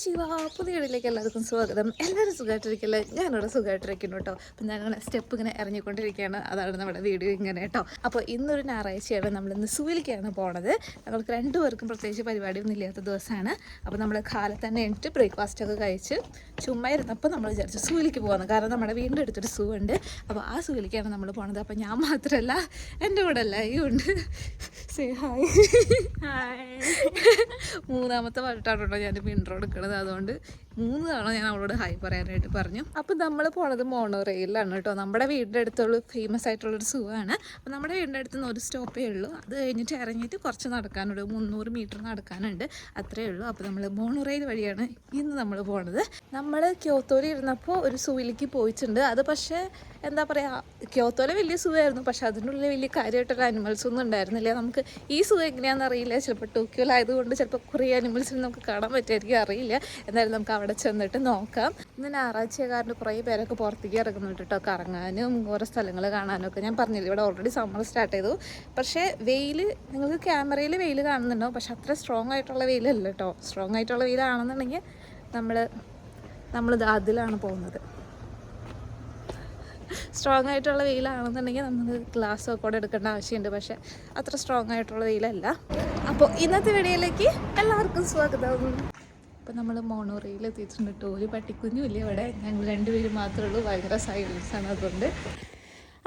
ശിവ പുതിയ വീട്ടിലേക്ക് എല്ലാവർക്കും സ്വാഗതം. എല്ലാവരും സുഖമായിട്ടിരിക്കല്ലേ ഞാനിവിടെ സുഖമായിട്ടിരിക്കുന്നു കേട്ടോ. അപ്പം ഞാനിങ്ങനെ സ്റ്റെപ്പ് ഇങ്ങനെ ഇറങ്ങിക്കൊണ്ടിരിക്കുകയാണ്. അതാണ് നമ്മുടെ വീഡിയോ ഇങ്ങനെ കേട്ടോ. അപ്പോൾ ഇന്നൊരു ഞായറാഴ്ചയാണ് നമ്മൾ ഇന്ന് സൂയിലേക്കാണ് പോണത്. ഞങ്ങൾക്ക് രണ്ടുപേർക്കും പ്രത്യേകിച്ച് പരിപാടിയൊന്നും ഇല്ലാത്ത ദിവസമാണ്. അപ്പോൾ നമ്മൾ കാലത്ത് തന്നെ എണിറ്റ് ബ്രേക്ക്ഫാസ്റ്റ് ഒക്കെ കഴിച്ച് ചുമ്മാ ഇരുന്നപ്പോൾ നമ്മൾ വിചാരിച്ചു സൂയിലേക്ക് പോകുന്നത് കാരണം നമ്മുടെ വീടിന്റെ അടുത്തൊരു സൂ ഉണ്ട് അപ്പോൾ ആ സൂയിലേക്കാണ് നമ്മൾ പോണത്. അപ്പോൾ ഞാൻ മാത്രമല്ല എന്റെ കൂടെ എല്ലാവരും ഉണ്ട്. സേ ഹായ് മൂന്നാമത്തെ പാട്ടാണ് കേട്ടോ ഞാൻ ഇൻട്രോ എടുക്കണത് അതുകൊണ്ട് മൂന്ന് തവണ ഞാൻ അവളോട് ഹായ് പറയാനായിട്ട് പറഞ്ഞു. അപ്പം നമ്മൾ പോണത് മോണോ റെയിലാണ് കേട്ടോ. നമ്മുടെ വീടിന്റെ അടുത്തുള്ള ഫേമസ് ആയിട്ടുള്ളൊരു സുഖമാണ്. അപ്പം നമ്മുടെ വീടിന്റെ അടുത്ത് നിന്ന് ഒരു സ്റ്റോപ്പേ ഉള്ളൂ. അത് കഴിഞ്ഞിട്ട് ഇറങ്ങിയിട്ട് കുറച്ച് നടക്കാനുണ്ട്. മുന്നൂറ് മീറ്റർ നടക്കാനുണ്ട്. അത്രേ ഉള്ളൂ. അപ്പോൾ നമ്മൾ മോണോ റെയിൽ വഴിയാണ് ഇന്ന് നമ്മൾ പോണത്. നമ്മൾ ക്യോത്തോയിൽ ഇരുന്നപ്പോൾ ഒരു സൂയിലേക്ക് പോയിട്ടുണ്ട്. അത് പക്ഷേ എന്താ പറയുക ക്യോത്തോലെ വലിയ സുഖമായിരുന്നു. പക്ഷെ അതിനുള്ളിൽ വലിയ കാര്യമായിട്ടുള്ള അനിമൽസ് ഒന്നും ഉണ്ടായിരുന്നില്ല. നമുക്ക് ഈ സുഖം എങ്ങനെയാണെന്ന് അറിയില്ല. ചിലപ്പോൾ ടോക്കിയോയിലായതുകൊണ്ട് ചിലപ്പോൾ കുറേ അനിമൽസിന് നമുക്ക് കാണാൻ പറ്റുമായിരിക്കും. അറിയില്ല. എന്തായാലും നമുക്ക് അവിടെ ചെന്നിട്ട് നോക്കാം. ഇന്ന് ഞായറാഴ്ച കുറേ പേരൊക്കെ പുറത്തേക്ക് ഇറങ്ങുന്നുണ്ട് കേട്ടോ കറങ്ങാനും ഓരോ സ്ഥലങ്ങൾ കാണാനും ഒക്കെ ഞാൻ പറഞ്ഞില്ല ഇവിടെ ഓൾറെഡി സമ്മർ സ്റ്റാർട്ട് ചെയ്തു. പക്ഷേ വെയിൽ നിങ്ങൾക്ക് ക്യാമറയിൽ വെയിൽ കാണുന്നുണ്ടോ? പക്ഷെ അത്ര സ്ട്രോങ് ആയിട്ടുള്ള വെയിലല്ല കേട്ടോ. സ്ട്രോങ് ആയിട്ടുള്ള വെയിലാണെന്നുണ്ടെങ്കിൽ നമ്മൾ നമ്മളിത് അതിലാണ് പോകുന്നത്. സ്ട്രോങ് ആയിട്ടുള്ള വെയിലാണെന്നുണ്ടെങ്കിൽ നമ്മൾ ഗ്ലാസ് ഒക്കെ കൂടെ എടുക്കേണ്ട ആവശ്യമുണ്ട്. പക്ഷെ അത്ര സ്ട്രോങ് ആയിട്ടുള്ള വെയിലല്ല. അപ്പോൾ ഇന്നത്തെ വീഡിയോയിലേക്ക് എല്ലാവർക്കും സ്വാഗതം. അപ്പോൾ നമ്മൾ മോണോറയിൽ എത്തിയിട്ടുണ്ട്. കേട്ടോ ഒരു പട്ടിക്കുഞ്ഞും ഇല്ല ഇവിടെ. ഞങ്ങൾ രണ്ടുപേരും മാത്രമേ ഉള്ളൂ. ഭയങ്കര സൈലൻസ് ആണ് അതുകൊണ്ട്.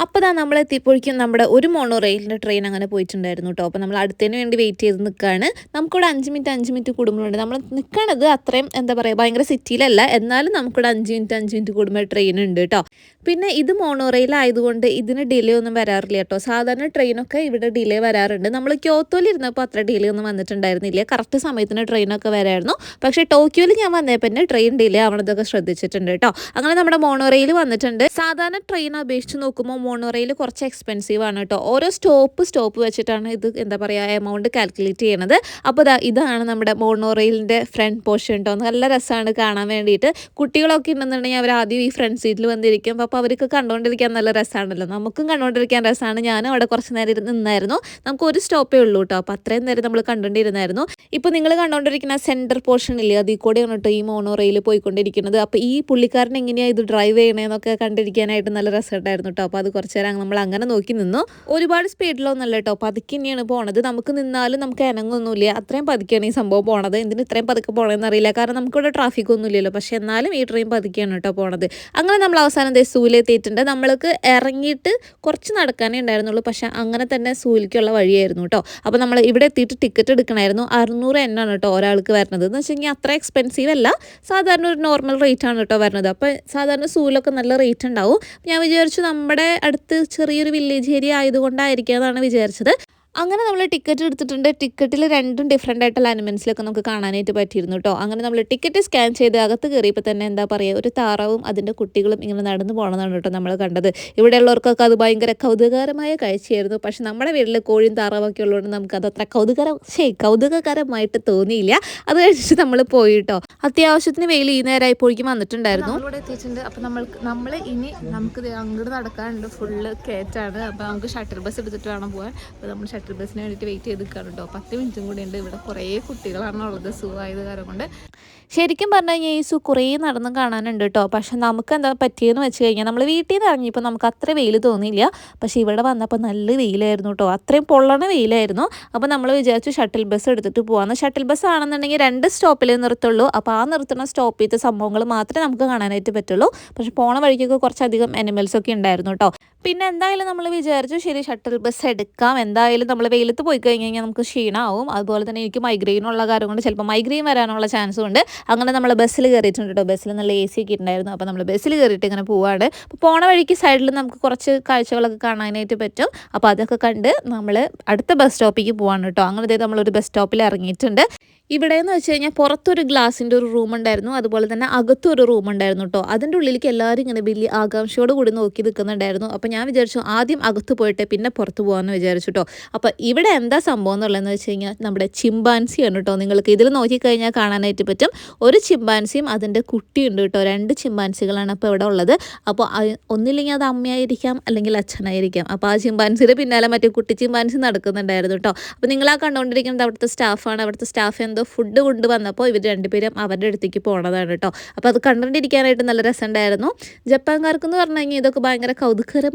അപ്പോൾ നമ്മൾ എത്തിയപ്പോഴേക്കും നമ്മുടെ ഒരു മോണോ റെയിലിന്റെ ട്രെയിൻ അങ്ങനെ പോയിട്ടുണ്ടായിരുന്നു കേട്ടോ അപ്പോൾ നമ്മൾ അടുത്തതിന് വേണ്ടി വെയിറ്റ് ചെയ്ത് നിൽക്കുകയാണ് നമുക്കിവിടെ അഞ്ച് മിനിറ്റ് അഞ്ച് മിനിറ്റ് കൂടുമ്പോഴുണ്ട്. നമ്മൾ നിൽക്കണത് അത്രയും എന്താ പറയുക ഭയങ്കര സിറ്റിയിലല്ല എന്നാലും നമുക്കിവിടെ അഞ്ച് മിനിറ്റ് അഞ്ച് മിനിറ്റ് കൂടുമ്പോൾ ട്രെയിൻ ഉണ്ട് കേട്ടോ പിന്നെ ഇത് മോണോ റെയിൽ ആയതുകൊണ്ട് ഇതിന് ഡിലേ ഒന്നും വരാറില്ല കേട്ടോ സാധാരണ ട്രെയിനൊക്കെ ഇവിടെ ഡിലേ വരാറുണ്ട്. നമ്മൾ ക്യോത്തോയിൽ ഇരുന്നപ്പോൾ അത്ര ഡിലേ ഒന്നും വന്നിട്ടുണ്ടായിരുന്നില്ല. കറക്റ്റ് സമയത്തിന് ട്രെയിനൊക്കെ വരായിരുന്നു. പക്ഷേ ടോക്കിയോയിൽ ഞാൻ വന്നപ്പോൾ തന്നെ ട്രെയിൻ ഡിലേ ആവണതൊക്കെ ശ്രദ്ധിച്ചിട്ടുണ്ട് കേട്ടോ അങ്ങനെ നമ്മുടെ മോണോ റെയിൽ വന്നിട്ടുണ്ട്. സാധാരണ ട്രെയിൻ അപേക്ഷിച്ച് നോക്കുമ്പോൾ മോണോ റെയിൽ കുറച്ച് എക്സ്പെൻസീവ് ആണ് കേട്ടോ. ഓരോ സ്റ്റോപ്പ് സ്റ്റോപ്പ് വെച്ചിട്ടാണ് ഇത് എന്താ പറയുക എമൗണ്ട് കാൽക്കുലേറ്റ് ചെയ്യണത്. അപ്പോൾ ഇതാ ഇതാണ് നമ്മുടെ മോണോറയിലിന്റെ ഫ്രണ്ട് പോർഷൻ കേട്ടോ നല്ല രസമാണ് കാണാൻ വേണ്ടിയിട്ട്. കുട്ടികളൊക്കെ ഉണ്ടെന്നുണ്ടെങ്കിൽ അവർ ആദ്യം ഈ ഫ്രണ്ട് സീറ്റിൽ വന്നിരിക്കും. അപ്പോൾ അവർക്ക് കണ്ടുകൊണ്ടിരിക്കാൻ നല്ല രസമാണല്ലോ നമുക്കും കണ്ടുകൊണ്ടിരിക്കാൻ രസമാണ് ഞാനും അവിടെ കുറച്ച് നേരം നിന്നായിരുന്നു. നമുക്ക് ഒരു സ്റ്റോപ്പേ ഉള്ളൂ കേട്ടോ. അപ്പോൾ അത്രയും നേരം നമ്മൾ കണ്ടുകൊണ്ടിരുന്നായിരുന്നു ഇപ്പോൾ നിങ്ങൾ കണ്ടുകൊണ്ടിരിക്കുന്ന സെന്റർ പോർഷൻ ഇല്ലേ? അതിൽ കൂടെയാണ് കേട്ടോ ഈ മോണോറയിൽ പോയിക്കൊണ്ടിരിക്കുന്നത്. അപ്പോൾ ഈ പുള്ളിക്കാരൻ എങ്ങനെയാണ് ഇത് ഡ്രൈവ് ചെയ്യണേന്നൊക്കെ കണ്ടിരിക്കാനായിട്ട് നല്ല രസമുണ്ടായിരുന്നു കേട്ടോ. അപ്പോൾ അത് കുറച്ച് നേരം നമ്മൾ അങ്ങനെ നോക്കി നിന്നു. ഒരുപാട് സ്പീഡിലൊന്നല്ല കേട്ടോ പതുക്കെ തന്നെയാണ് പോണത്. നമുക്ക് നിന്നാലും നമുക്ക് ഇനങ്ങൊന്നുമില്ല അത്രയും പതുക്കെയാണ് ഈ സംഭവം പോണത്. എന്തിന് ഇത്രയും പതുക്കെ പോകണമെന്ന് അറിയില്ല. കാരണം നമുക്കിവിടെ ട്രാഫിക് ഒന്നും ഇല്ലല്ലോ. പക്ഷേ എന്നാലും ഈ ട്രെയിൻ പതുക്കെയാണ് കേട്ടോ പോണത്. അങ്ങനെ നമ്മൾ അവസാനം ദേ സൂലെത്തിയിട്ടുണ്ട് നമ്മൾക്ക് ഇറങ്ങിയിട്ട് കുറച്ച് നടക്കാനേ ഉണ്ടായിരുന്നുള്ളൂ. പക്ഷേ അങ്ങനെ തന്നെ സൂലിക്കുള്ള വഴിയായിരുന്നു കേട്ടോ അപ്പോൾ നമ്മൾ ഇവിടെ എത്തിയിട്ട് ടിക്കറ്റ് എടുക്കണമായിരുന്നു. അറുന്നൂറ് എണ്ണാണ് കേട്ടോ ഒരാൾക്ക് വരുന്നത്. എന്ന് വെച്ചാൽ അത്ര എക്സ്പെൻസീവ് അല്ല. സാധാരണ ഒരു നോർമൽ റേറ്റ് ആണ് കേട്ടോ വരുന്നത്. അപ്പോൾ സാധാരണ സൂലൊക്കെ നല്ല റേറ്റ് ഉണ്ടാവും. ഞാൻ വിചാരിച്ചു നമ്മുടെ അടുത്ത് ചെറിയൊരു വില്ലേജ് ഏരിയ ആയതുകൊണ്ടായിരിക്കാം എന്നാണ് വിചാരിച്ചത്. അങ്ങനെ നമ്മൾ ടിക്കറ്റ് എടുത്തിട്ടുണ്ട്. ടിക്കറ്റിൽ രണ്ടും ഡിഫറെന്റ് ആയിട്ടുള്ള അനിമൽസിലൊക്കെ നമുക്ക് കാണാനായിട്ട് പറ്റിയിരുന്നു കേട്ടോ അങ്ങനെ നമ്മൾ ടിക്കറ്റ് സ്കാൻ ചെയ്ത് അകത്ത് കയറിയപ്പോൾ തന്നെ എന്താ പറയുക ഒരു താറാവും അതിന്റെ കുട്ടികളും ഇങ്ങനെ നടന്നു പോകണമെന്നാണ് കേട്ടോ നമ്മൾ കണ്ടത്. ഇവിടെയുള്ളവർക്കൊക്കെ അത് ഭയങ്കര കൗതുകകരമായ കാഴ്ചയായിരുന്നു. പക്ഷെ നമ്മുടെ വീട്ടിൽ കോഴിയും താറാവൊക്കെ ഉള്ളതുകൊണ്ട് നമുക്ക് അത് അത്ര കൗതുകരം ശേ കൗതുകകരമായിട്ട് തോന്നിയില്ല. അത് കഴിച്ചിട്ട് നമ്മൾ പോയി കേട്ടോ അത്യാവശ്യത്തിന് വെയിൽ ഈ നേരമായപ്പോഴേക്കും വന്നിട്ടുണ്ടായിരുന്നു. നമ്മളിവിടെ എത്തിയിട്ടുണ്ട്. അപ്പോൾ നമ്മൾ നമ്മൾ ഇനി നമുക്ക് അങ്ങോട്ട് നടക്കാനുണ്ട്. ഫുള്ള് കയറ്റാണ് അപ്പം നമുക്ക് ഷട്ടിൽ ബസ് എടുത്തിട്ട് വേണം പോകാൻ അപ്പോൾ നമ്മൾ ഷട്ടിൽ ബസ്സിന് വേണ്ടിയിട്ട് വെയിറ്റ് ചെയ്ത് നിൽക്കുകയാണ് കേട്ടോ. പത്ത് മിനിറ്റും കൂടി ഉണ്ട്. ഇവിടെ കുറേ കുട്ടികളാണ് ഉള്ളത്. സുഖമായത് കാരണം കൊണ്ട്. ശരിക്കും പറഞ്ഞു കഴിഞ്ഞാൽ ഈ സു കുറേ നടന്ന് കാണാനുണ്ട് കേട്ടോ. പക്ഷെ നമുക്ക് എന്താ പറ്റിയെന്ന് വെച്ച് കഴിഞ്ഞാൽ നമ്മൾ വീട്ടിൽ നിന്ന് ഇറങ്ങിയപ്പോൾ നമുക്ക് അത്ര വെയിൽ തോന്നിയില്ല. പക്ഷേ ഇവിടെ വന്നപ്പോൾ നല്ല വെയിലായിരുന്നു കേട്ടോ. അത്രയും പൊള്ളണ വെയിലായിരുന്നു. അപ്പോൾ നമ്മൾ വിചാരിച്ചു ഷട്ടിൽ ബസ് എടുത്തിട്ട് പോകാമെന്ന് ഷട്ടിൽ ബസ് ആണെന്നുണ്ടെങ്കിൽ രണ്ട് സ്റ്റോപ്പിലേ നിർത്തുള്ളൂ. അപ്പോൾ ആ നിർത്തുന്ന സ്റ്റോപ്പിലത്തെ സംഭവങ്ങൾ മാത്രമേ നമുക്ക് കാണാനായിട്ട് പറ്റുള്ളൂ. പക്ഷെ പോണ വഴിക്കൊക്കെ കുറച്ചധികം അനിമൽസ് ഒക്കെ ഉണ്ടായിരുന്നു കേട്ടോ. പിന്നെ എന്തായാലും നമ്മൾ വിചാരിച്ചു ശരി ഷട്ടിൽ ബസ് എടുക്കാം. എന്തായാലും നമ്മൾ വെയിലത്ത് പോയി കഴിഞ്ഞ് കഴിഞ്ഞാൽ നമുക്ക് ക്ഷീണമാവും അതുപോലെ തന്നെ എനിക്ക് മൈഗ്രെയിനുള്ള കാര്യം കൊണ്ട് ചിലപ്പോൾ മൈഗ്രെയിൻ വരാനുള്ള ചാൻസും ഉണ്ട്. അങ്ങനെ നമ്മൾ ബസ്സിൽ കയറിയിട്ടുണ്ട് കേട്ടോ ബസ്സിൽ നല്ല എ സി ഒക്കെ ഉണ്ടായിരുന്നു അപ്പോൾ നമ്മൾ ബസ്സിൽ കയറിയിട്ട് ഇങ്ങനെ പോവാണ്. അപ്പോൾ പോണ വഴിക്ക് സൈഡിൽ നമുക്ക് കുറച്ച് കാഴ്ചകളൊക്കെ കാണാനായിട്ട് പറ്റും. അപ്പോൾ അതൊക്കെ കണ്ട് നമ്മൾ അടുത്ത ബസ് സ്റ്റോപ്പിലേക്ക് പോവാണ് കേട്ടോ അങ്ങനെ നമ്മളൊരു ബസ് സ്റ്റോപ്പിൽ ഇറങ്ങിയിട്ടുണ്ട്. ഇവിടെ എന്ന് വെച്ച് കഴിഞ്ഞാൽ പുറത്തൊരു ഗ്ലാസിന്റെ ഒരു റൂം ഉണ്ടായിരുന്നു. അതുപോലെ തന്നെ അകത്തൊരു റൂം ഉണ്ടായിരുന്നു കേട്ടോ അതിന്റെ ഉള്ളിലേക്ക് എല്ലാവരും ഇങ്ങനെ വലിയ ആകാംക്ഷയോട് കൂടി നോക്കി നിൽക്കുന്നുണ്ടായിരുന്നു അപ്പോൾ ഞാൻ വിചാരിച്ചു ആദ്യം അകത്ത് പോയിട്ട് പിന്നെ പുറത്ത് പോകാമെന്ന് വിചാരിച്ചു കേട്ടോ അപ്പോൾ ഇവിടെ എന്താ സംഭവം എന്നുള്ളതെന്ന് വെച്ച് കഴിഞ്ഞാൽ നമ്മുടെ ചിമ്പാൻസിയാണ് കേട്ടോ നിങ്ങൾക്ക് ഇതിൽ നോക്കിക്കഴിഞ്ഞാൽ കാണാനായിട്ട് പറ്റും. ഒരു ചിമ്പാൻസിയും അതിന്റെ കുട്ടിയുണ്ട് കേട്ടോ രണ്ട് ചിമ്പാൻസികളാണ് അപ്പോൾ ഇവിടെ ഉള്ളത്. അപ്പോൾ ഒന്നില്ലെങ്കിൽ അത് അമ്മയായിരിക്കാം അല്ലെങ്കിൽ അച്ഛനായിരിക്കാം. അപ്പോൾ ആ ചിമ്പാൻസിയുടെ പിന്നാലെ മറ്റേ കുട്ടി ചിമ്പാൻസി നടക്കുന്നുണ്ടായിരുന്നു കേട്ടോ അപ്പോൾ നിങ്ങൾ ആ കണ്ടുകൊണ്ടിരിക്കുന്നത് അവിടുത്തെ സ്റ്റാഫാണ് അവിടുത്തെ സ്റ്റാഫ് എന്തോ ഫുഡ് കൊണ്ടുവന്നപ്പോൾ ഇവർ രണ്ടുപേരും അവരുടെ അടുത്തേക്ക് പോണതാണ് കേട്ടോ അപ്പോൾ അത് കണ്ടുകൊണ്ടിരിക്കാനായിട്ട് നല്ല രസമുണ്ടായിരുന്നു. ജപ്പാൻകാർക്ക് എന്ന് പറഞ്ഞു കഴിഞ്ഞാൽ ഇതൊക്കെ ഭയങ്കര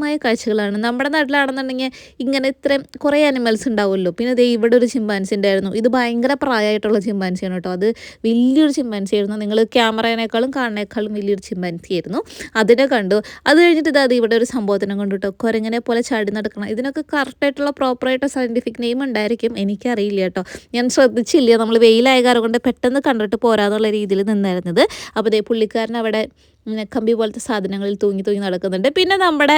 കൗതുകരമായ കാഴ്ചകളാണ്. നമ്മുടെ നാട്ടിലാണെന്നുണ്ടെങ്കിൽ ഇങ്ങനെ ഇത്രയും കുറേ അനിമൽസ് ഉണ്ടാവുമല്ലോ. പിന്നെ ദേ ഇവിടെ ഒരു ചിമ്പാൻസി ഉണ്ടായിരുന്നു. ഇത് ഭയങ്കര പ്രായമായിട്ടുള്ള ചിമ്പാൻസിയാണ് കേട്ടോ. അത് വലിയൊരു ചിമ്പാൻസി ആയിരുന്നു. നിങ്ങൾ ക്യാമറേനേക്കാളും കാണുന്നേക്കാളും വലിയൊരു ചിമ്പാൻസി ആയിരുന്നു. അതിനെ കണ്ടു. അത് കഴിഞ്ഞിട്ട് ഇതാ ഇവിടെ ഒരു സംഭവത്തിനെ കണ്ടു കേട്ടോ. കുരങ്ങനെ പോലെ ചാടി നടക്കണം. ഇതിനൊക്കെ കറക്റ്റായിട്ടുള്ള പ്രോപ്പറായിട്ട് സയന്റിഫിക് നെയിം ഉണ്ടായിരിക്കും. എനിക്കറിയില്ല കേട്ടോ. ഞാൻ ശ്രദ്ധിച്ചില്ല. നമ്മൾ വെയിലായ കാരണം കൊണ്ട് പെട്ടെന്ന് കണ്ടിട്ട് പോരാന്നുള്ള രീതിയിൽ നിന്നായിരുന്നത്. അപ്പോൾ ദേ പുള്ളിക്കാരൻ അവിടെ കമ്പി പോലത്തെ സാധനങ്ങളിൽ തൂങ്ങി തൂങ്ങി നടക്കുന്നുണ്ട്. പിന്നെ നമ്മുടെ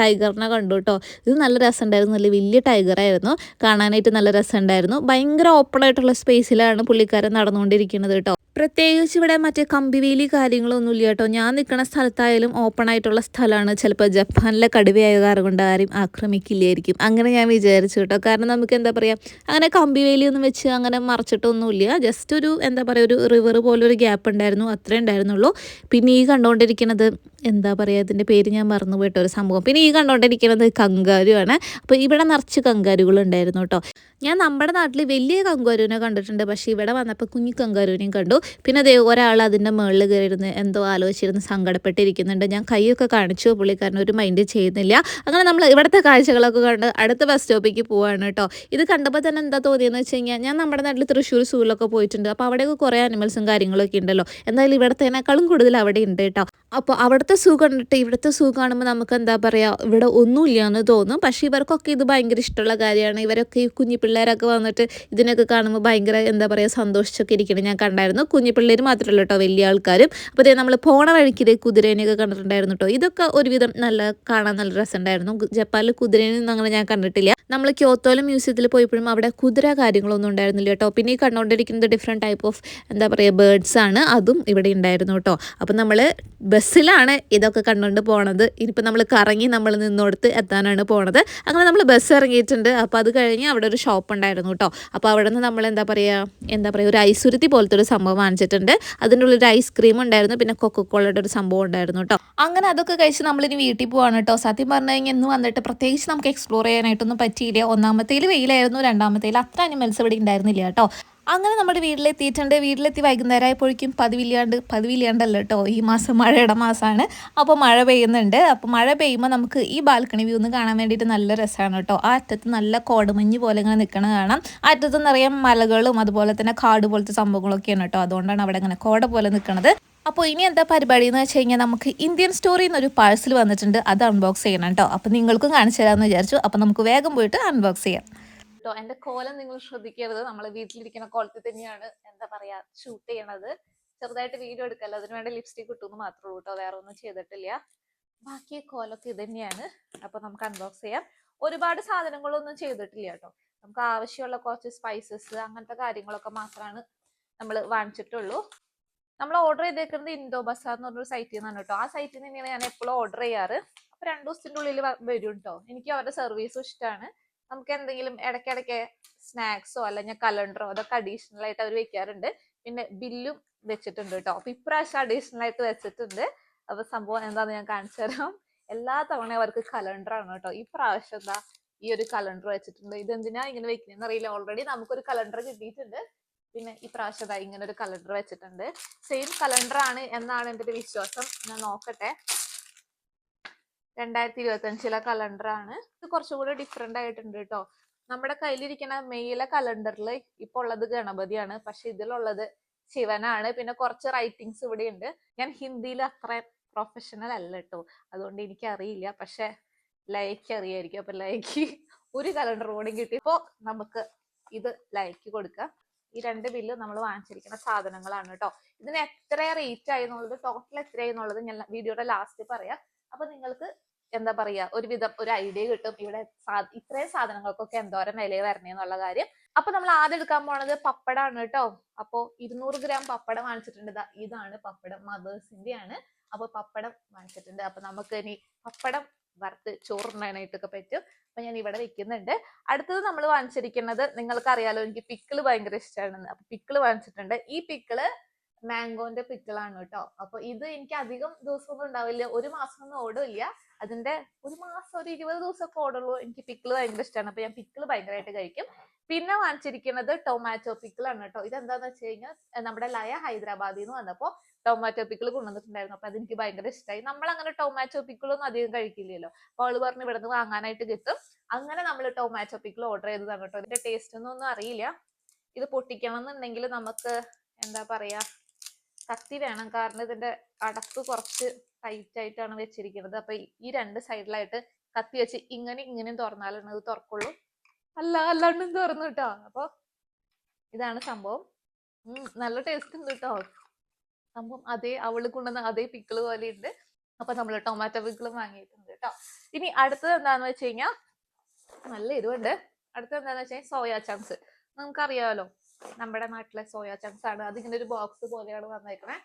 ടൈഗറിനെ കണ്ടു കേട്ടോ. ഇത് നല്ല രസമുണ്ടായിരുന്നു. നല്ല വലിയ ടൈഗറായിരുന്നു. കാണാനായിട്ട് നല്ല രസമുണ്ടായിരുന്നു. ഭയങ്കര ഓപ്പൺ ആയിട്ടുള്ള സ്പേസിലാണ് പുള്ളിക്കാരൻ നടന്നുകൊണ്ടിരിക്കുന്നത് കേട്ടോ. പ്രത്യേകിച്ച് ഇവിടെ മറ്റേ കമ്പിവേലി കാര്യങ്ങളൊന്നും ഇല്ല കേട്ടോ. ഞാൻ നിൽക്കുന്ന സ്ഥലത്തായാലും ഓപ്പൺ ആയിട്ടുള്ള സ്ഥലമാണ്. ചിലപ്പോൾ ജപ്പാനിലെ കടുവയായ കാരണം കൊണ്ട് ആരും ആക്രമിക്കില്ലായിരിക്കും. അങ്ങനെ ഞാൻ വിചാരിച്ചു കേട്ടോ. കാരണം നമുക്ക് എന്താ പറയുക അങ്ങനെ കമ്പിവേലി ഒന്നും വെച്ച് അങ്ങനെ മറച്ചിട്ടൊന്നുമില്ല ജസ്റ്റ് ഒരു എന്താ പറയുക ഒരു റിവർ പോലെ ഒരു ഗ്യാപ്പ് ഉണ്ടായിരുന്നു. അത്രേ ഉണ്ടായിരുന്നുള്ളൂ. പിന്നെ ഈ കണ്ടുകൊണ്ടിരിക്കുന്നത് എന്താ പറയുക ഇതിന്റെ പേര് ഞാൻ മറന്നുപോയിട്ടോ ഒരു സംഭവം. പിന്നെ ഈ കണ്ടുകൊണ്ടിരിക്കുന്നത് കങ്കാരുവാണ്. അപ്പോൾ ഇവിടെ നിറച്ച് കങ്കാരുകൾ ഉണ്ടായിരുന്നു കേട്ടോ. ഞാൻ നമ്മുടെ നാട്ടിൽ വലിയ കങ്കാരുവിനെ കണ്ടിട്ടുണ്ട്. പക്ഷേ ഇവിടെ വന്നപ്പോൾ കുഞ്ഞു കങ്കാരുവിനെയും കണ്ടു. പിന്നെ അതേ ഒരാൾ അതിന്റെ മുകളിൽ കയറിയിരുന്ന് എന്തോ ആലോചിച്ചിരുന്ന് സങ്കടപ്പെട്ടിരിക്കുന്നുണ്ട്. ഞാൻ കൈയൊക്കെ കാണിച്ചു പുള്ളിക്കാരൻ ഒരു മൈൻഡ് ചെയ്യുന്നില്ല. അങ്ങനെ നമ്മൾ ഇവിടുത്തെ കാഴ്ചകളൊക്കെ കണ്ട് അടുത്ത ബസ് സ്റ്റോപ്പിലേക്ക് പോവാണ് കേട്ടോ. ഇത് കണ്ടപ്പോൾ തന്നെ എന്താ തോന്നിയെന്ന് വെച്ച് കഴിഞ്ഞാൽ ഞാൻ നമ്മുടെ നാട്ടിൽ തൃശ്ശൂർ സൂവിലൊക്കെ പോയിട്ടുണ്ട്. അപ്പോൾ അവിടെയൊക്കെ കുറേ ആനിമൽസും കാര്യങ്ങളൊക്കെ ഉണ്ടല്ലോ. എന്തായാലും ഇവിടത്തേനേക്കാളും കൂടുതൽ അവിടെ ഉണ്ട് കേട്ടോ. അപ്പോൾ അവിടുത്തെ സൂ കണ്ടിട്ട് ഇവിടുത്തെ സൂ കാണുമ്പോൾ നമുക്ക് എന്താ പറയുക ഇവിടെ ഒന്നുമില്ല എന്ന് തോന്നും. പക്ഷേ ഇവർക്കൊക്കെ ഇത് ഭയങ്കര ഇഷ്ടമുള്ള കാര്യമാണ്. ഇവരൊക്കെ ഈ കുഞ്ഞു പിള്ളേരൊക്കെ വന്നിട്ട് ഇതിനൊക്കെ കാണുമ്പോൾ ഭയങ്കര എന്താ പറയുക സന്തോഷിച്ചൊക്കെ ഇരിക്കണം ഞാൻ കണ്ടായിരുന്നു. കുഞ്ഞു പിള്ളേർ മാത്രമല്ല കേട്ടോ വലിയ ആൾക്കാരും. അപ്പോൾ ഇതേ നമ്മൾ പോണ വഴിക്ക് ഇതേ കുതിരേനെയൊക്കെ കണ്ടിട്ടുണ്ടായിരുന്നു കേട്ടോ ഇതൊക്കെ ഒരുവിധം നല്ല കാണാൻ നല്ല രസമുണ്ടായിരുന്നു. ജപ്പാനിൽ കുതിരേനൊന്നും അങ്ങനെ ഞാൻ കണ്ടിട്ടില്ല. നമ്മൾ ക്യോത്തോല മ്യൂസിയത്തിൽ പോയപ്പോഴും അവിടെ കുതിര കാര്യങ്ങളൊന്നും ഉണ്ടായിരുന്നില്ല കേട്ടോ പിന്നെ ഈ കണ്ടുകൊണ്ടിരിക്കുന്നത് ഡിഫറെന്റ് ടൈപ്പ് ഓഫ് എന്താ പറയുക ബേർഡ്സ് ആണ്. അതും ഇവിടെ ഉണ്ടായിരുന്നു കേട്ടോ അപ്പം നമ്മൾ ബസ്സിലാണ് ഇതൊക്കെ കണ്ടുകൊണ്ട് പോണത്. ഇനിയിപ്പോൾ നമ്മൾ കറങ്ങി നമ്മൾ നിന്നോടത്ത് എത്താനാണ് പോണത്. അങ്ങനെ നമ്മൾ ബസ് ഇറങ്ങിയിട്ടുണ്ട്. അപ്പോൾ അത് കഴിഞ്ഞ് അവിടെ ഒരു ഷോപ്പ് ഉണ്ടായിരുന്നു കേട്ടോ. അപ്പോൾ അവിടെ നിന്ന് നമ്മൾ എന്താ പറയുക എന്താ പറയുക ഒരു ഐസുരുത്തി പോലത്തെ ഒരു സംഭവം വാങ്ങിച്ചിട്ടുണ്ട്. അതിന്റെ ഉള്ളിൽ ഒരു ഐസ്ക്രീം ഉണ്ടായിരുന്നു പിന്നെ കൊക്കക്കോളയുടെ ഒരു സംഭവം ഉണ്ടായിരുന്നു കേട്ടോ. അങ്ങനെ അതൊക്കെ കഴിച്ച് നമ്മളിനി വീട്ടിൽ പോവാണ് കേട്ടോ. സത്യം പറഞ്ഞു കഴിഞ്ഞാൽ ഇന്ന് വന്നിട്ട് പ്രത്യേകിച്ച് നമുക്ക് എക്സ്പ്ലോർ ചെയ്യാനായിട്ടൊന്നും പറ്റിയില്ല. ഒന്നാമത്തേൽ വെയിലായിരുന്നു രണ്ടാമത്തേൽ അത്ര അനിമൽസ് ഇവിടെ ഉണ്ടായിരുന്നില്ല കേട്ടോ. അങ്ങനെ നമ്മുടെ വീട്ടിലെത്തിയിട്ടുണ്ട്. വീട്ടിലെത്തി വൈകുന്നേരം ആയപ്പോഴേക്കും പതിവില്ലാണ്ട് പതിവില്ലാണ്ടല്ല കേട്ടോ ഈ മാസം മഴയുടെ മാസമാണ് അപ്പോൾ മഴ പെയ്യുന്നുണ്ട്. അപ്പോൾ മഴ പെയ്യുമ്പോൾ നമുക്ക് ഈ ബാൽക്കണി വ്യൂ ഒന്ന് കാണാൻ വേണ്ടിയിട്ട് നല്ല രസമാണ് കേട്ടോ ആ അറ്റത്ത് നല്ല കോടമഞ്ഞ് പോലെ ഇങ്ങനെ നിൽക്കണ കാണാം. ആ അറ്റത്ത് നിറയെ മലകളും അതുപോലെ തന്നെ കാട് പോലത്തെ സംഭവങ്ങളൊക്കെയാണ് കേട്ടോ അതുകൊണ്ടാണ് അവിടെ ഇങ്ങനെ കോട പോലെ നിൽക്കുന്നത് അപ്പോൾ ഇനി എന്താ പരിപാടി എന്ന് വെച്ച് കഴിഞ്ഞാൽ നമുക്ക് ഇന്ത്യൻ സ്റ്റോറിയിൽ എന്നൊരു പാഴ്സൽ വന്നിട്ടുണ്ട്. അത് അൺബോക്സ് ചെയ്യണം കേട്ടോ അപ്പോൾ നിങ്ങൾക്കും കാണിച്ചു തരാമെന്ന് വിചാരിച്ചു. അപ്പോൾ നമുക്ക് വേഗം പോയിട്ട് അൺബോക്സ് ചെയ്യാം. കേട്ടോ. എന്റെ കോലം നിങ്ങൾ ശ്രദ്ധിക്കരുത്. നമ്മൾ വീട്ടിലിരിക്കുന്ന കോലത്തിൽ തന്നെയാണ് എന്താ പറയാ ഷൂട്ട് ചെയ്യണത്. ചെറുതായിട്ട് വീഡിയോ എടുക്കല്ല. അതിന് വേണ്ടി ലിപ്സ്റ്റിക് ഇട്ടുന്ന് മാത്രമേ കേട്ടോ. വേറെ ഒന്നും ചെയ്തിട്ടില്ല. ബാക്കി കോലൊക്കെ ഇത് തന്നെയാണ്. അപ്പൊ നമുക്ക് അൺബോക്സ് ചെയ്യാം. ഒരുപാട് സാധനങ്ങളൊന്നും ചെയ്തിട്ടില്ല കേട്ടോ. നമുക്ക് ആവശ്യമുള്ള കുറച്ച് സ്പൈസസ് അങ്ങനത്തെ കാര്യങ്ങളൊക്കെ മാത്രമാണ് നമ്മൾ വാങ്ങിച്ചിട്ടുള്ളൂ. നമ്മൾ ഓർഡർ ചെയ്തേക്കുന്നത് ഇൻഡോ ബസാർ എന്ന് പറഞ്ഞൊരു സൈറ്റിൽ നിന്നാണ് കേട്ടോ. ആ സൈറ്റിൽ നിന്ന് ഞാൻ എപ്പോഴും ഓർഡർ ചെയ്യാറ്. അപ്പൊ രണ്ടു ദിവസത്തിന്റെ ഉള്ളിൽ വരും കേട്ടോ. എനിക്ക് അവരുടെ സർവീസും ഇഷ്ടമാണ് നമുക്ക് എന്തെങ്കിലും ഇടയ്ക്കിടയ്ക്ക് സ്നാക്സോ അല്ലെങ്കിൽ കലണ്ടറോ അതൊക്കെ അഡീഷണൽ ആയിട്ട് അവർ വെക്കാറുണ്ട്. പിന്നെ ബില്ലും വെച്ചിട്ടുണ്ട് കേട്ടോ. അപ്പൊ ഇപ്രാവശ്യം അഡീഷണൽ ആയിട്ട് വെച്ചിട്ടുണ്ട്. അപ്പൊ സംഭവം എന്താന്ന് ഞാൻ കാണിച്ചു തരാം. എല്ലാ തവണയും അവർക്ക് കലണ്ടർ ആണ് കേട്ടോ. ഈ പ്രാവശ്യം എന്താ ഈ ഒരു കലണ്ടർ വെച്ചിട്ടുണ്ട്. ഇതെന്തിനാ ഇങ്ങനെ വെക്കുന്നതെന്ന് അറിയില്ല. ഓൾറെഡി നമുക്കൊരു കലണ്ടർ കിട്ടിയിട്ടുണ്ട്. പിന്നെ ഈ പ്രാവശ്യം ഇങ്ങനെ ഒരു കലണ്ടർ വെച്ചിട്ടുണ്ട്. സെയിം കലണ്ടർ ആണ് എന്നാണ് എന്റെ ഒരു വിശ്വാസം. ഞാൻ നോക്കട്ടെ. രണ്ടായിരത്തി ഇരുപത്തഞ്ചിലെ കലണ്ടറാണ്. ഇത് കുറച്ചുകൂടി ഡിഫറെന്റ് ആയിട്ടുണ്ട് കേട്ടോ നമ്മുടെ കയ്യിലിരിക്കുന്ന മെയിലെ കലണ്ടറിൽ ഇപ്പൊ ഉള്ളത് ഗണപതിയാണ്. പക്ഷെ ഇതിലുള്ളത് ശിവനാണ്. പിന്നെ കുറച്ച് റൈറ്റിങ്സ് ഇവിടെ ഉണ്ട്. ഞാൻ ഹിന്ദിയിൽ അത്ര പ്രൊഫഷണൽ അല്ല കേട്ടോ അതുകൊണ്ട് എനിക്ക് അറിയില്ല പക്ഷെ ലൈക്ക് അറിയായിരിക്കും. അപ്പൊ ലൈക്ക് ഒരു കലണ്ടർ കൂടെ കിട്ടി. ഇപ്പോ നമുക്ക് ഇത് ലൈക്ക് കൊടുക്കാം. ഈ രണ്ട് ബില്ല് നമ്മൾ വാങ്ങിച്ചിരിക്കുന്ന സാധനങ്ങളാണ് കേട്ടോ ഇതിന് എത്ര റേറ്റ് ആയി എന്നുള്ളത്? ടോട്ടൽ എത്രയായി എന്നുള്ളത് ഞാൻ വീഡിയോയുടെ ലാസ്റ്റ് പറയാം. അപ്പൊ നിങ്ങൾക്ക് എന്താ പറയാ ഒരുവിധം ഒരു ഐഡിയ കിട്ടും. ഇവിടെ ഇത്രയും സാധനങ്ങൾക്കൊക്കെ എന്തോരം വില വരണേ എന്നുള്ള കാര്യം. അപ്പൊ നമ്മൾ ആദ്യം എടുക്കാൻ പോണത് പപ്പടാണ് കേട്ടോ. അപ്പോ ഇരുന്നൂറ് ഗ്രാം പപ്പടം വാങ്ങിച്ചിട്ടുണ്ട്. ഇതാണ് പപ്പടം മദേഴ്സിന്റെ ആണ് അപ്പൊ പപ്പടം വാങ്ങിച്ചിട്ടുണ്ട്. അപ്പൊ നമുക്ക് ഇനി പപ്പടം വറുത്ത് ചോറുണ്ണാനായിട്ടൊക്കെ പറ്റും. അപ്പൊ ഞാൻ ഇവിടെ വെക്കുന്നുണ്ട്. അടുത്തത് നമ്മൾ വാങ്ങിച്ചിരിക്കുന്നത് നിങ്ങൾക്ക് അറിയാലോ എനിക്ക് പിക്കിൾ ഭയങ്കര ഇഷ്ടമാണെന്ന് അപ്പൊ പിക്കിൾ വാങ്ങിച്ചിട്ടുണ്ട്. ഈ പിക്കിൾ മാംഗോന്റെ പിക്കിളാണ് കേട്ടോ അപ്പൊ ഇത് എനിക്ക് അധികം ദിവസമൊന്നും ഉണ്ടാവില്ല. ഒരു മാസം ഒന്നും ഓടില്ല അതിന്റെ ഒരു മാസം ഒരു ഇരുപത് ദിവസമൊക്കെ ഓടുള്ളൂ എനിക്ക് പിക്കിൾ ഭയങ്കര ഇഷ്ടമാണ് അപ്പൊ ഞാൻ പിക്കിൾ ഭയങ്കരമായിട്ട് കഴിക്കും. പിന്നെ വാങ്ങിച്ചിരിക്കുന്നത് ടൊമാറ്റോ പിക്കിളാണ് കേട്ടോ ഇതെന്താന്ന് വെച്ച് കഴിഞ്ഞാൽ നമ്മുടെ ലയ ഹൈദരാബാദിൽ നിന്ന് വന്നപ്പോ ടൊമാറ്റോ പിക്കിൾ കൊണ്ടുവന്നിട്ടുണ്ടായിരുന്നു. അപ്പൊ അതെനിക്ക് ഭയങ്കര ഇഷ്ടമായി നമ്മൾ അങ്ങനെ ടൊമാറ്റോ പിക്കിളൊന്നും അധികം കഴിക്കില്ലല്ലോ. അപ്പൊ അവൾ പറഞ്ഞ് ഇവിടെ നിന്ന് വാങ്ങാനായിട്ട് കിട്ടും. അങ്ങനെ നമ്മൾ ടൊമാറ്റോ പിക്കിൾ ഓർഡർ ചെയ്തതാണ് കേട്ടോ ഇതിന്റെ ടേസ്റ്റ് ഒന്നും ഒന്നും അറിയില്ല. ഇത് പൊട്ടിക്കണം എന്നുണ്ടെങ്കിൽ നമുക്ക് എന്താ പറയാ കത്തി വേണം. കാരണം ഇതിന്റെ അടപ്പ് കുറച്ച് ടൈറ്റ് ആയിട്ടാണ് വെച്ചിരിക്കുന്നത്. അപ്പൊ ഈ- രണ്ട് സൈഡിലായിട്ട് കത്തി വെച്ച് ഇങ്ങനെ ഇങ്ങനെയും തുറന്നാലാണ് ഇത് തുറക്കുള്ളൂ. അല്ല അല്ലാണ്ടും തുറന്നു കേട്ടോ അപ്പൊ ഇതാണ് സംഭവം. നല്ല ടേസ്റ്റ് ഉണ്ട് കേട്ടോ സംഭവം അതേ അവൾ കൊണ്ടുവന്ന അതേ പിക്കിൾ പോലെ ഉണ്ട് അപ്പൊ നമ്മൾ ടൊമാറ്റോ പിക്കിളും വാങ്ങിയിട്ടുണ്ട് കേട്ടോ ഇനി അടുത്തത് എന്താന്ന് വെച്ച് കഴിഞ്ഞാൽ നല്ല എരിവുണ്ട് അടുത്തത് എന്താന്ന് വെച്ചാൽ സോയാ ചങ്ക്സ് നമുക്കറിയാമല്ലോ നമ്മുടെ നാട്ടിലെ സോയാ ചങ്ക്സ് ആണ്. അതിങ്ങനെ ഒരു ബോക്സ് പോലെയാണ് വന്നേക്കണേ.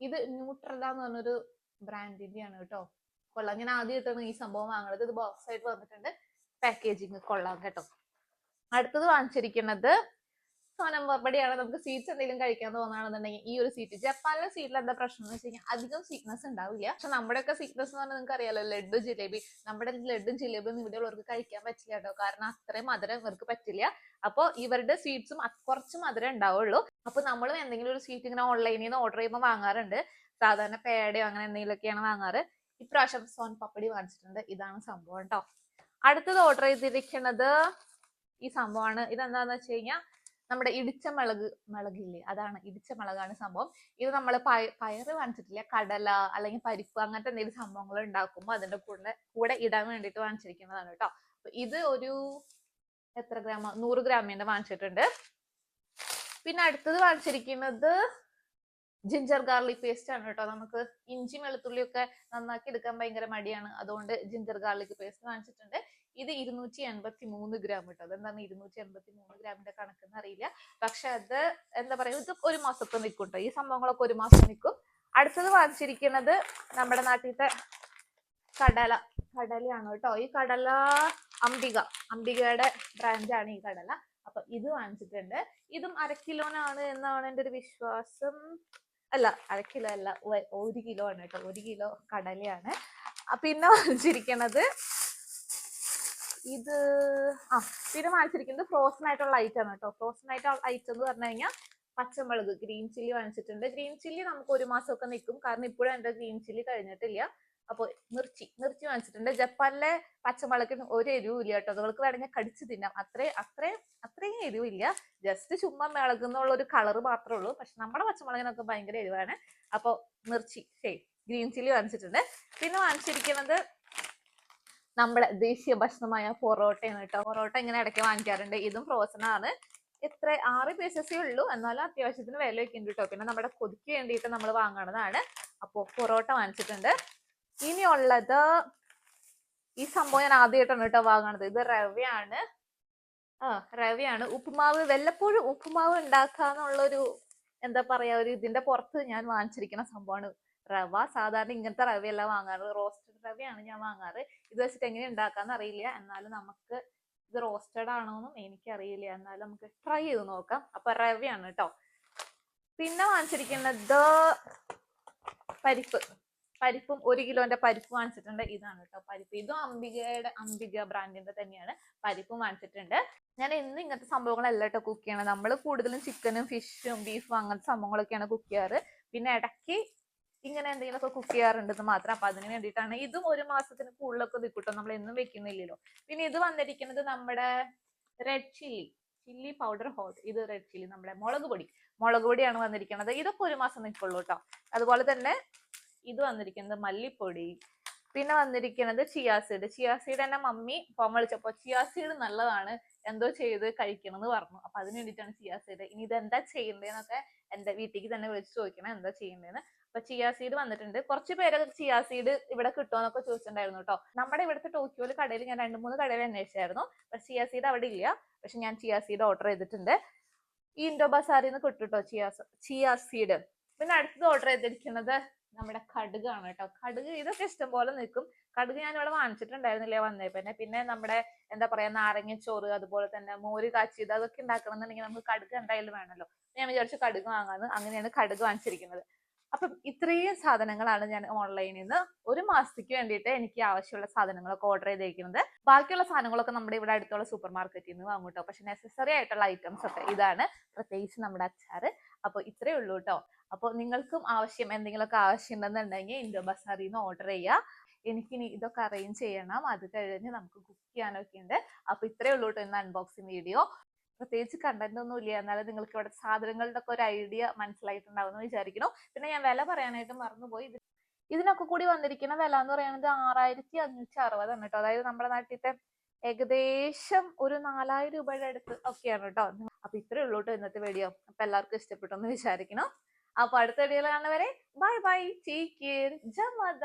ഇത് ന്യൂട്രല എന്ന് പറഞ്ഞൊരു ബ്രാൻഡിന്റെ ആണ് കേട്ടോ. കൊള്ളാം. ഞാൻ ആദ്യമായിട്ടാണ് ഈ സംഭവം വാങ്ങണത്. ഇത് ബോക്സ് ആയിട്ട് വന്നിട്ടുണ്ട്. പാക്കേജിങ് കൊള്ളാം കേട്ടോ. അടുത്തത് വാങ്ങിച്ചിരിക്കുന്നത് സോനം പപ്പടിയാണ് നമുക്ക് സ്വീറ്റ്സ് എന്തെങ്കിലും കഴിക്കാൻ തോന്നുകയാണെന്നുണ്ടെങ്കിൽ ഈ ഒരു സ്വീറ്റ് ജപ്പാനിലെ സീറ്റിൽ എന്താ പ്രശ്നം എന്ന് വെച്ച് കഴിഞ്ഞാൽ അധികം സ്വീറ്റ്നസ് ഉണ്ടാവില്ല. പക്ഷെ നമ്മുടെയൊക്കെ സ്വീറ്റ്നസ് എന്ന് പറഞ്ഞാൽ നിങ്ങൾക്ക് അറിയാലോ ലഡു ജിലേബി. നമ്മുടെ ലഡും ജിലേബിയും ഇവിടെ ഉള്ളവർക്ക് കഴിക്കാൻ പറ്റില്ല കേട്ടോ. കാരണം അത്രയും മധുരം ഇവർക്ക് പറ്റില്ല. അപ്പോൾ ഇവരുടെ സ്വീറ്റ്സും കുറച്ച് മധുരം ഉണ്ടാവുള്ളൂ. അപ്പൊ നമ്മളും എന്തെങ്കിലും ഒരു സ്വീറ്റ് ഇങ്ങനെ ഓൺലൈനിൽ നിന്ന് ഓർഡർ ചെയ്യുമ്പോൾ വാങ്ങാറുണ്ട്. സാധാരണ പേടയോ അങ്ങനെ എന്തെങ്കിലുമൊക്കെയാണ് വാങ്ങാറ്. ഇപ്രാവശ്യം സോൻ പപ്പടി വാങ്ങിച്ചിട്ടുണ്ട്. ഇതാണ് സംഭവം കേട്ടോ. അടുത്തത് ഓർഡർ ചെയ്തിരിക്കുന്നത് ഈ സംഭവമാണ്. ഇതെന്താന്ന് വെച്ച് കഴിഞ്ഞാൽ നമ്മുടെ ഇടിച്ച മുളക് മുളകില്ലേ? അതാണ് ഇടിച്ച മുളകാണ് സംഭവം. ഇത് നമ്മൾ പയറ് വാങ്ങിച്ചിട്ടില്ല. കടല അല്ലെങ്കിൽ പരിപ്പ് അങ്ങനത്തെ എന്തെങ്കിലും സംഭവങ്ങൾ ഉണ്ടാക്കുമ്പോൾ അതിന്റെ കൂടെ കൂടെ ഇടാൻ വേണ്ടിയിട്ട് വാങ്ങിച്ചിരിക്കുന്നതാണ് കേട്ടോ. ഇത് ഒരു എത്ര ഗ്രാം നൂറ് ഗ്രാമിന്റെ വാങ്ങിച്ചിട്ടുണ്ട്. പിന്നെ അടുത്തത് വാങ്ങിച്ചിരിക്കുന്നത് ജിഞ്ചർ ഗാർലിക് പേസ്റ്റ് ആണ് കേട്ടോ. നമുക്ക് ഇഞ്ചി വെളുത്തുള്ളി ഒക്കെ നന്നാക്കി എടുക്കാൻ ഭയങ്കര മടിയാണ്. അതുകൊണ്ട് ജിഞ്ചർ ഗാർലിക് പേസ്റ്റ് വാങ്ങിച്ചിട്ടുണ്ട്. ഇത് ഇരുന്നൂറ്റി എൺപത്തി മൂന്ന് ഗ്രാം കേട്ടോ അതെന്താണ് ഇരുന്നൂറ്റി എൺപത്തി മൂന്ന് ഗ്രാമിന്റെ കണക്കെന്ന് അറിയില്ല. പക്ഷെ അത് എന്താ പറയാ ഇത് ഒരു മാസത്തെ നിൽക്കും കേട്ടോ ഈ സംഭവങ്ങളൊക്കെ ഒരു മാസം നിൽക്കും. അടുത്തത് വാങ്ങിച്ചിരിക്കുന്നത് നമ്മുടെ നാട്ടിലത്തെ കടല കടലയാണ് കേട്ടോ ഈ കടല അംബിക അംബികയുടെ ബ്രാൻഡാണ് ഈ കടല. അപ്പൊ ഇത് വാങ്ങിച്ചിട്ടുണ്ട്. ഇതും അര കിലോനാണ് എന്നാണ് എന്റെ ഒരു വിശ്വാസം. അല്ല അര കിലോ അല്ല ഒരു കിലോ ആണ് കേട്ടോ ഒരു കിലോ കടലയാണ്. പിന്നെ വാങ്ങിച്ചിരിക്കണത് ഇത് ആ പിന്നെ വാങ്ങിച്ചിരിക്കുന്നത് ഫ്രോസൺ ആയിട്ടുള്ള ഐറ്റം ആണ് കേട്ടോ ഫ്രോസൺ ആയിട്ടുള്ള ഐറ്റം എന്ന് പറഞ്ഞു കഴിഞ്ഞാൽ പച്ചമുളക് ഗ്രീൻ ചില്ലി വാങ്ങിച്ചിട്ടുണ്ട്. ഗ്രീൻ ചില്ലി നമുക്ക് ഒരു മാസമൊക്കെ നിൽക്കും. കാരണം ഇപ്പോഴും എന്റെ ഗ്രീൻ ചില്ലി കഴിഞ്ഞിട്ടില്ല. അപ്പോൾ മിർച്ചി മിർച്ചി വാങ്ങിച്ചിട്ടുണ്ട്. ജപ്പാനിലെ പച്ചമുളകിന് ഒരു എരിവില്ല കേട്ടോ അതുകൾക്ക് വേണമെങ്കിൽ കടിച്ചു തിന്നാം. അത്രേ അത്രയും അത്രയും എരിവില്ല ജസ്റ്റ് ചുമ്മാ മിളകുന്നുള്ള ഒരു കളർ മാത്രമേ ഉള്ളൂ. പക്ഷെ നമ്മുടെ പച്ചമുളകിനൊക്കെ ഭയങ്കര എരിവാണ്. അപ്പോൾ മിർച്ചി ശരി ഗ്രീൻ ചില്ലി വാങ്ങിച്ചിട്ടുണ്ട്. പിന്നെ വാങ്ങിച്ചിരിക്കുന്നത് നമ്മുടെ ദേശീയ ഭക്ഷണമായ പൊറോട്ടയാണ് കേട്ടോ. പൊറോട്ട ഇങ്ങനെ ഇടയ്ക്ക് വാങ്ങിക്കാറുണ്ട്. ഇതും ഫ്രോസൺ ആണ്. എത്ര ആറ് പീസസേ ഉള്ളൂ. എന്നാലും അത്യാവശ്യത്തിന് വില ഉണ്ട് കേട്ടോ. പിന്നെ നമ്മുടെ കൊതിക്ക് വേണ്ടിയിട്ട് നമ്മൾ വാങ്ങണതാണ്. അപ്പോൾ പൊറോട്ട വാങ്ങിച്ചിട്ടുണ്ട്. ഇനിയുള്ളത് ഈ സംഭവം ഞാൻ ആദ്യമായിട്ടാണ് കേട്ടോ വാങ്ങണത്. ഇത് റവയാണ്. ആ റവയാണ്. ഉപ്പുമാവ് വല്ലപ്പോഴും ഉപ്പുമാവ് ഉണ്ടാക്കാന്നുള്ളൊരു എന്താ പറയാ ഒരു ഇതിന്റെ പുറത്ത് ഞാൻ വാങ്ങിച്ചിരിക്കുന്ന സംഭവമാണ്. റവ സാധാരണ ഇങ്ങനത്തെ റവയല്ല വാങ്ങാറ്. റോസ്റ്റഡ് റവയാണ് ഞാൻ വാങ്ങാറ്. ഇത് വെച്ചിട്ട് എങ്ങനെ ഉണ്ടാക്കാന്ന് അറിയില്ല. എന്നാലും നമുക്ക് ഇത് റോസ്റ്റഡ് ആണോന്നും എനിക്കറിയില്ല. എന്നാലും നമുക്ക് ട്രൈ ചെയ്ത് നോക്കാം. അപ്പൊ റവയാണ് കേട്ടോ പിന്നെ വാങ്ങിച്ചിരിക്കുന്നത് പരിപ്പ്. പരിപ്പും ഒരു കിലോന്റെ പരിപ്പ് വാങ്ങിച്ചിട്ടുണ്ട്. ഇതാണ് കേട്ടോ പരിപ്പ്. ഇതും അംബികയുടെ അംബിക ബ്രാൻഡിന്റെ തന്നെയാണ്. പരിപ്പും വാങ്ങിച്ചിട്ടുണ്ട്. ഞാൻ എന്നും ഇങ്ങനത്തെ സംഭവങ്ങളല്ല കേട്ടോ കുക്ക് ചെയ്യണം നമ്മൾ കൂടുതലും ചിക്കനും ഫിഷും ബീഫും അങ്ങനത്തെ സംഭവങ്ങളൊക്കെയാണ് കുക്ക് ചെയ്യാറ്. പിന്നെ ഇടയ്ക്ക് ഇങ്ങനെ എന്തെങ്കിലുമൊക്കെ കുക്ക് ചെയ്യാറുണ്ടെന്ന് മാത്രം. അപ്പൊ അതിന് വേണ്ടിയിട്ടാണ് ഇതും ഒരു മാസത്തിന് കൂടുതലൊക്കെ നിൽക്കൂട്ടോ നമ്മൾ എന്നും വെക്കുന്നില്ലല്ലോ. പിന്നെ ഇത് വന്നിരിക്കുന്നത് നമ്മുടെ red chilli chilli powder hot ഇത് റെഡ് ചില്ലി നമ്മുടെ മുളക് പൊടി. മുളക് പൊടിയാണ് വന്നിരിക്കുന്നത്. ഇതൊക്കെ ഒരു മാസം നിൽക്കുള്ളൂ കേട്ടോ. അതുപോലെ തന്നെ ഇത് വന്നിരിക്കുന്നത് മല്ലിപ്പൊടി. പിന്നെ വന്നിരിക്കുന്നത് ചിയാസീഡ് ചിയാസീഡ് എന്നെ മമ്മി ഫോം വിളിച്ചപ്പോ ചിയാസീഡ് നല്ലതാണ്. എന്തോ ചെയ്ത് കഴിക്കണം എന്ന് പറഞ്ഞു. അപ്പൊ അതിന് വേണ്ടിയിട്ടാണ് ചിയാസീഡ് ഇനി ഇത് എന്താ ചെയ്യേണ്ടതെന്നൊക്കെ എന്റെ വീട്ടിലേക്ക് തന്നെ വിളിച്ച് ചോദിക്കണം. എന്താ ചെയ്യേണ്ടതെന്ന്. അപ്പൊ ചിയാസീഡ് വന്നിട്ടുണ്ട്. കുറച്ച് പേര് ചിയാ സീഡ് ഇവിടെ കിട്ടുമെന്നൊക്കെ ചോദിച്ചിട്ടുണ്ടായിരുന്നു കേട്ടോ. നമ്മുടെ ഇവിടുത്തെ ടോക്കിയോയിൽ കടയിൽ ഞാൻ രണ്ട് മൂന്ന് കടയിൽ അന്വേഷിച്ചായിരുന്നു. പക്ഷെ ചിയാസീഡ് അവിടെ ഇല്ല. പക്ഷെ ഞാൻ ചിയാ സീഡ് ഓർഡർ ചെയ്തിട്ടുണ്ട്. ഈ ഇൻഡോ ബസാറിൽ നിന്ന് കിട്ടും കേട്ടോ ചിയാ സീഡ് പിന്നെ അടുത്തത് ഓർഡർ ചെയ്തിരിക്കുന്നത് നമ്മുടെ കടുകാണ് കേട്ടോ. കടുക് ഇതൊക്കെ ഇഷ്ടംപോലെ നിൽക്കും. കടുക് ഞാൻ ഇവിടെ വാങ്ങിച്ചിട്ടുണ്ടായിരുന്നില്ലേ വന്നേ പിന്നെ. പിന്നെ നമ്മുടെ എന്താ പറയാ നാരങ്ങച്ചോറ് അതുപോലെ തന്നെ മോര് കാച്ചിയത് അതൊക്കെ ഉണ്ടാക്കണം എന്നുണ്ടെങ്കിൽ നമുക്ക് കടുക് എന്തായാലും വേണമല്ലോ. ഞാൻ വിചാരിച്ചു കടുക് വാങ്ങാന്ന്. അങ്ങനെയാണ് കടുക് വാങ്ങിച്ചിരിക്കുന്നത്. അപ്പം ഇത്രയും സാധനങ്ങളാണ് ഞാൻ ഓൺലൈനിൽ നിന്ന് ഒരു മാസത്തേക്ക് വേണ്ടിയിട്ട് എനിക്ക് ആവശ്യമുള്ള സാധനങ്ങളൊക്കെ ഓർഡർ ചെയ്തേക്കുന്നത്. ബാക്കിയുള്ള സാധനങ്ങളൊക്കെ നമ്മുടെ ഇവിടെ അടുത്തുള്ള സൂപ്പർ മാർക്കറ്റിൽ നിന്ന് വാങ്ങും കേട്ടോ പക്ഷെ നെസസറി ആയിട്ടുള്ള ഐറ്റംസ് ഒക്കെ ഇതാണ്. പ്രത്യേകിച്ച് നമ്മുടെ അച്ചാർ അപ്പോൾ ഇത്രയേ ഉള്ളൂ കേട്ടോ അപ്പോൾ നിങ്ങൾക്കും ആവശ്യം എന്തെങ്കിലുമൊക്കെ ആവശ്യം ഉണ്ടെന്നുണ്ടെങ്കിൽ ഇൻഡോ ബസാറിൽ നിന്ന് ഓർഡർ ചെയ്യുക എനിക്കിനി ഇതൊക്കെ അറേഞ്ച് ചെയ്യണം. അത് കഴിഞ്ഞ് നമുക്ക് കുക്ക് ചെയ്യാനൊക്കെ ഉണ്ട് അപ്പൊ ഇത്രയേ ഉള്ളൂ കേട്ടോ ഇന്ന് അൺബോക്സിംഗ് വീഡിയോ പ്രത്യേകിച്ച് കണ്ടന്റ് ഒന്നും ഇല്ല. എന്നാലും നിങ്ങൾക്ക് ഇവിടെ സാധനങ്ങളുടെ ഒക്കെ ഒരു ഐഡിയ മനസ്സിലായിട്ടുണ്ടാവും എന്ന് വിചാരിക്കുന്നു. പിന്നെ ഞാൻ വില പറയാനായിട്ട് മറന്നുപോയി. ഇത് ഇതിനൊക്കെ കൂടി വന്നിരിക്കുന്ന വില എന്ന് പറയുന്നത് ആറായിരത്തി അഞ്ഞൂറ്റി അറുപതാണ് കേട്ടോ. അതായത് നമ്മുടെ നാട്ടിലത്തെ ഏകദേശം ഒരു നാലായിരം രൂപയുടെ അടുത്ത് ഒക്കെയാണ് കേട്ടോ. അപ്പൊ ഇത്രയേ ഉള്ളൂ കേട്ടോ ഇന്നത്തെ വീഡിയോ അപ്പൊ എല്ലാവർക്കും ഇഷ്ടപ്പെട്ടു എന്ന് വിചാരിക്കണം അപ്പൊ അടുത്ത വീഡിയോയിൽ കാണുന്നവരെ ബൈ ബൈ ടേക്ക് കെയർ ജമദ.